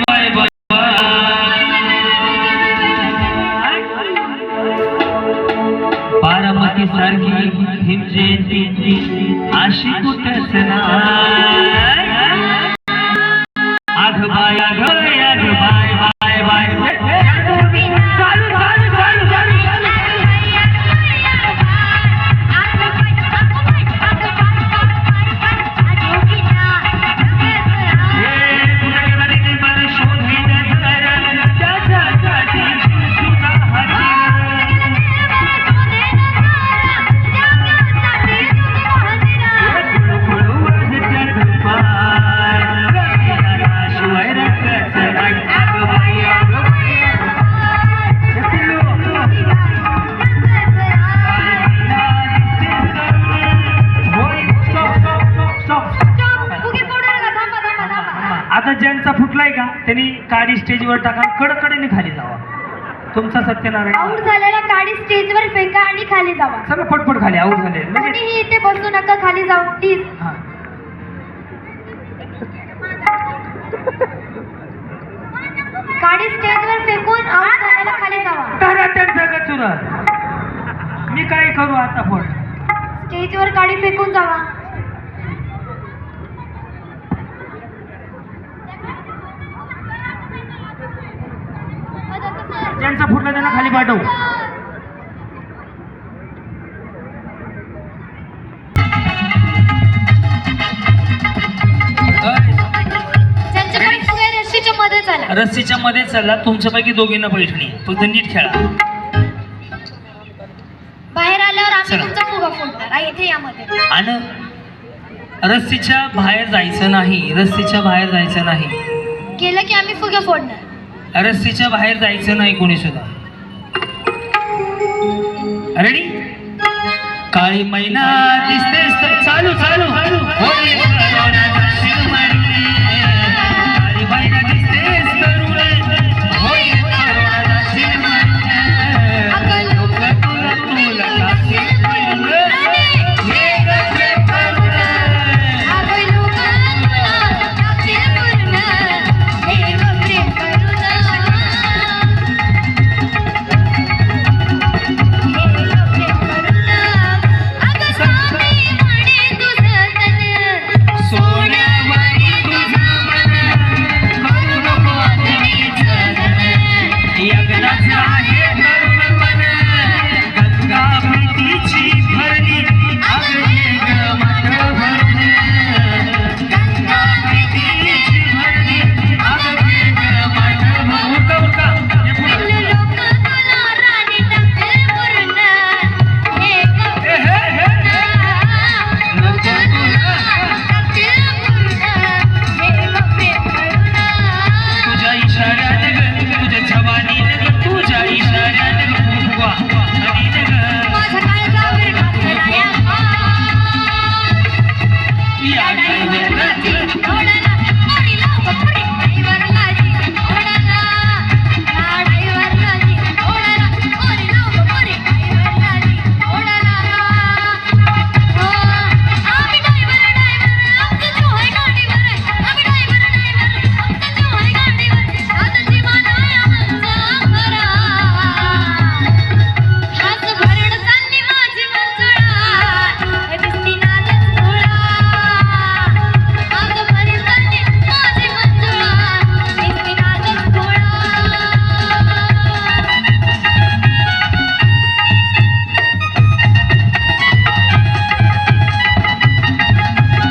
Bye bye Baramati सारखी भीम जयंती अशी कुठच त्यांनी काडी स्टेजवर टाका कडकडीने खाली जावा. तुमचा सत्यनारायण आऊट झालेला काडी स्टेजवर फेका आणि खाली जावा. सगळं पटपट खाली आऊट झाले. लगेच कोणीही इथे बसू नका खाली जाऊ प्लीज हा. काडी स्टेजवर फेकून आऊट झालेला खाली जावा. त्यांचा कचुरा मी काय करू आता पण स्टेजवर काडी फेकून जावा. ज्यांचा फुटला त्यांना खाली पाठव. रस्सीच्या मध्ये चालला तुमच्यापैकी दोघींना पैठणी फक्त नीट खेळा. बाहेर आल्यावर आम्ही चला. तुमचा फुगा फोडणार. आ, इथे यामध्ये आणि रस्सीच्या बाहेर जायचं नाही. रस्सीच्या बाहेर जायचं नाही. गेलं की आम्ही फुगे फोडणार. रस्सीच्या बाहेर जायचं नाही कोणी सुद्धा. रेडी काळी मैना दिसतेस तर चालू चालू. होय,